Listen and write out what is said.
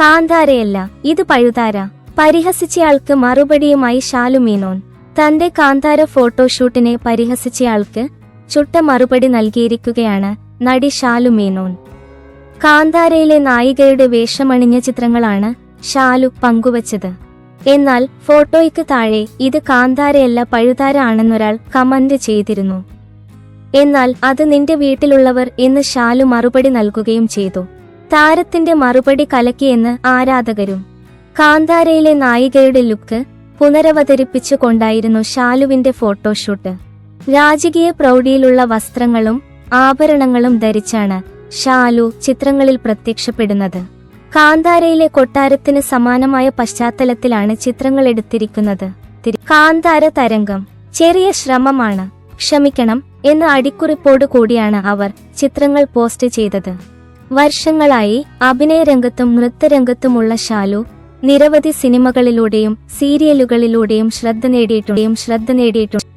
കാന്താരയല്ല ഇത് പഴുതാര. പരിഹസിച്ചയാൾക്ക് മറുപടിയുമായി ഷാലു മീനോൻ. തന്റെ കാന്താര ഫോട്ടോഷൂട്ടിനെ പരിഹസിച്ചയാൾക്ക് ചുട്ട മറുപടി നൽകിയിരിക്കുകയാണ് നടി ഷാലു മീനോൻ. കാന്താരയിലെ നായികയുടെ വേഷമണിഞ്ഞ ചിത്രങ്ങളാണ് ഷാലു പങ്കുവച്ചത്. എന്നാൽ ഫോട്ടോയ്ക്ക് താഴെ ഇത് കാന്താരയല്ല പഴുതാര ആണെന്നൊരാൾ കമന്റ് ചെയ്തിരുന്നു. എന്നാൽ അത് നിന്റെ വീട്ടിലുള്ളവർ എന്ന് ഷാലു മറുപടി നൽകുകയും ചെയ്തു. താരത്തിന്റെ മറുപടി കലക്കിയെന്ന് ആരാധകരും. കാന്താരയിലെ നായികയുടെ ലുക്ക് പുനരവതരിപ്പിച്ചുകൊണ്ടായിരുന്നു ഷാലുവിന്റെ ഫോട്ടോഷൂട്ട്. രാജകീയ പ്രൗഢിയിലുള്ള വസ്ത്രങ്ങളും ആഭരണങ്ങളും ധരിച്ചാണ് ഷാലു ചിത്രങ്ങളിൽ പ്രത്യക്ഷപ്പെടുന്നത്. കാന്താരയിലെ കൊട്ടാരത്തിന് സമാനമായ പശ്ചാത്തലത്തിലാണ് ചിത്രങ്ങൾ എടുത്തിരിക്കുന്നത്. തിരി- കാന്താര തരംഗം ചെറിയ ശ്രമമാണ്. ക്ഷമിക്കണം എന്ന അടിക്കുറിപ്പോടു കൂടിയാണ് അവർ ചിത്രങ്ങൾ പോസ്റ്റ് ചെയ്തത്. വർഷങ്ങളായി അഭിനയരംഗത്തും നൃത്തരംഗത്തുമുള്ള ഷാലു നിരവധി സിനിമകളിലൂടെയും സീരിയലുകളിലൂടെയും ശ്രദ്ധ നേടിയിട്ടുണ്ടെയും ശ്രദ്ധ നേടിയിട്ടുണ്ട്.